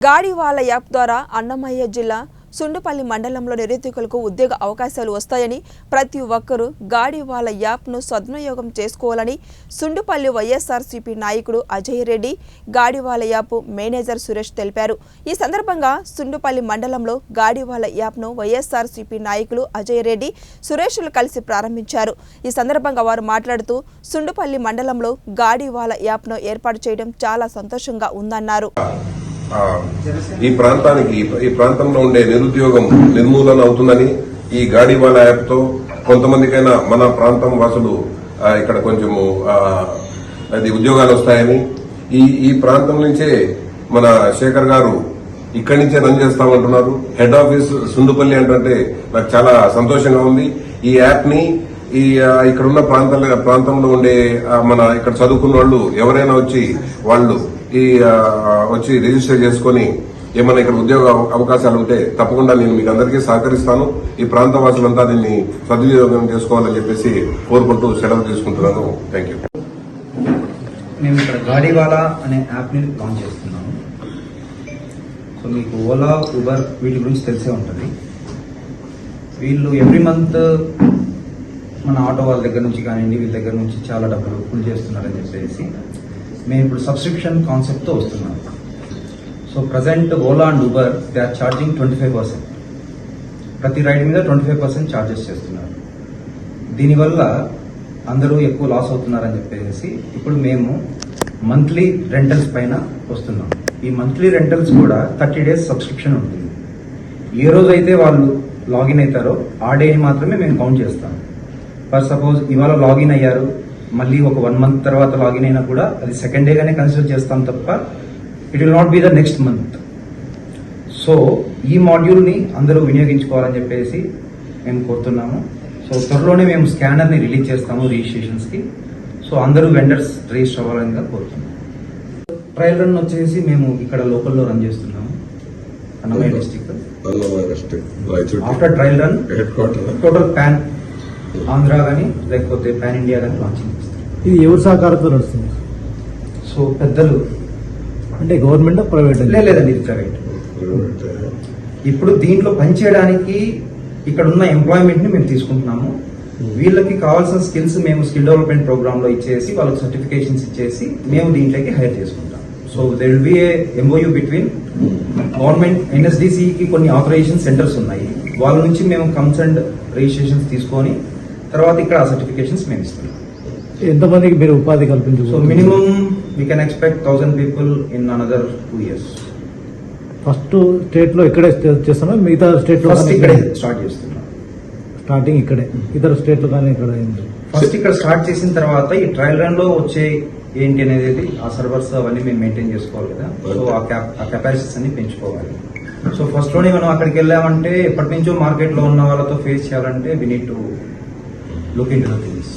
గాడివాల app ద్వారా అన్నమయ్య జిల్లా సుండుపల్లి మండలంలో నిరుద్యోగులకు ఉద్యోగ అవకాశాలు వస్తాయని ప్రతి ఒక్కరూ గాడివాల యాప్ను సద్వినియోగం చేసుకోవాలని సుండుపల్లి వైఎస్ఆర్సీపీ నాయకుడు అజయ్ రెడ్డి గాడివాల యాప్ మేనేజర్ సురేష్ తెలిపారు. ఈ సందర్భంగా సుండుపల్లి మండలంలో గాడివాల యాప్ను వైఎస్ఆర్సీపీ నాయకులు అజయ్ రెడ్డి సురేష్లు కలిసి ప్రారంభించారు. ఈ సందర్భంగా వారు మాట్లాడుతూ సుండుపల్లి మండలంలో గాడివాల యాప్ను ఏర్పాటు చేయడం చాలా సంతోషంగా ఉందన్నారు. ఈ ప్రాంతానికి ఈ ప్రాంతంలో ఉండే నిరుద్యోగం నిర్మూలన అవుతుందని ఈ గాడివాల యాప్తో కొంతమందికైనా మన ప్రాంతం వాసులు ఇక్కడ కొంచెము అది ఉద్యోగాలు వస్తాయని ఈ ఈ ప్రాంతం నుంచే మన శేఖర్ గారు ఇక్కడి నుంచే రన్ చేస్తామంటున్నారు. హెడ్ ఆఫీస్ సుండుపల్లి అంటే నాకు చాలా సంతోషంగా ఉంది. ఈ యాప్ని ఈ ఇక్కడ ఉన్న ప్రాంతాల ప్రాంతంలో ఉండే మన ఇక్కడ చదువుకున్న వాళ్ళు ఎవరైనా వచ్చి వాళ్ళు ఈ వచ్చి రిజిస్టర్ చేసుకొని ఏమైనా ఇక్కడ ఉద్యోగ అవకాశాలు ఉంటే తప్పకుండా నేను మీకు అందరికీ సహకరిస్తాను. ఈ ప్రాంత వాసులంతా దీన్ని సద్వినియోగం చేసుకోవాలని చెప్పేసి కోరుకుంటూ సెలవు తీసుకుంటున్నాను. థ్యాంక్ యూ మేము ఇక్కడ గాడివాలా అనే యాప్ని లాంచ్ చేస్తున్నాము. సో మీకు ఓలా ఉబర్ వీటి గురించి తెలిసే ఉంటుంది. వీళ్ళు ఎవ్రీ మంత్ మన ఆటో వాళ్ళ దగ్గర నుంచి కానివ్వండి వీళ్ళ దగ్గర నుంచి చాలా డబ్బులు ఫుల్ చేస్తున్నారని చెప్పేసి మేము ఇప్పుడు సబ్స్క్రిప్షన్ కాన్సెప్ట్తో వస్తున్నాం. So present Ola and Uber they are charging twenty five percent ప్రతి రైడ్ మీద ట్వంటీ ఫైవ్ పర్సెంట్ ఛార్జెస్ చేస్తున్నారు దీనివల్ల అందరూ ఎక్కువ లాస్ అవుతున్నారని చెప్పేసి ఇప్పుడు మేము మంత్లీ రెంటల్స్ పైన వస్తున్నాం. ఈ మంత్లీ రెంటల్స్ కూడా థర్టీ డేస్ సబ్స్క్రిప్షన్ ఉంటుంది. ఏ రోజైతే వాళ్ళు లాగిన్ అవుతారో ఆ డే మాత్రమే మేము కౌంట్ చేస్తాం. ఫర్ సపోజ్ ఇవాళ లాగిన్ అయ్యారు మళ్ళీ ఒక వన్ మంత్ తర్వాత లాగిన్ అయినా కూడా అది సెకండ్ డేగానే కన్సిడర్ చేస్తాం తప్ప it will not be the next month so ఈ మాడ్యూల్ని అందరూ వినియోగించుకోవాలని చెప్పేసి మేము కోరుతున్నాము. సో త్వరలోనే మేము స్కానర్ని రిలీజ్ చేస్తాము రిజిస్ట్రేషన్స్కి సో అందరూ వెండర్స్ రిజిస్టర్ అవ్వాలని కోరుతున్నాము. ట్రయల్ రన్ వచ్చేసి మేము ఇక్కడ లోకల్లో రన్ చేస్తున్నాము. Annamayya district after trial run head quarter total pan Andhra కానీ లేకపోతే పాన్ ఇండియా కానీ లాంచింగ్ చేస్తాం ఇది ఎవరి సహకారంతో నడుస్తుంది? సో పెద్దలు అంటే గవర్నమెంట్ ప్రైవేట్? లేదండి ఇది ప్రైవేట్. ఇప్పుడు దీంట్లో పనిచేయడానికి ఇక్కడ ఉన్న ఎంప్లాయ్మెంట్ని మేము తీసుకుంటున్నాము. వీళ్ళకి కావాల్సిన స్కిల్స్ మేము స్కిల్ డెవలప్మెంట్ ప్రోగ్రామ్లో ఇచ్చేసి వాళ్ళకి సర్టిఫికేషన్స్ ఇచ్చేసి మేము దీంట్లోకి హైర్ చేసుకుంటాం. So there will be a MOU between government NSDC కి కొన్ని ఆథరైజేషన్ సెంటర్స్ ఉన్నాయి. వాళ్ళ నుంచి మేము కన్సర్న్ రిజిస్ట్రేషన్స్ తీసుకొని తర్వాత ఇక్కడ ఆ సర్టిఫికేషన్స్ మేము ఇస్తున్నాం. ఎంతమందికి మీరు ఉపాధి సో కల్పించవచ్చు minimum we can expect thousand people in another two years first స్టేట్లో ఇక్కడే చేస్తున్నా మిగతా స్టేట్లో ఫస్ట్ ఇక్కడే స్టార్ట్ చేస్తున్నాం. స్టార్టింగ్ ఇక్కడే. ఇతర స్టేట్లో కానీ ఇక్కడ ఫస్ట్ ఇక్కడ స్టార్ట్ చేసిన తర్వాత ఈ ట్రయల్ రన్లో వచ్చే ఏంటి అనేది ఆ సర్వర్స్ అవన్నీ మేము మెయింటైన్ చేసుకోవాలి కదా. సో ఆ కెపాసిటీస్ అన్ని పెంచుకోవాలి. సో ఫస్ట్లోనే మనం అక్కడికి వెళ్ళామంటే ఎప్పటి నుంచో మార్కెట్లో ఉన్న వాళ్ళతో ఫేస్ చేయాలంటే we need to look into things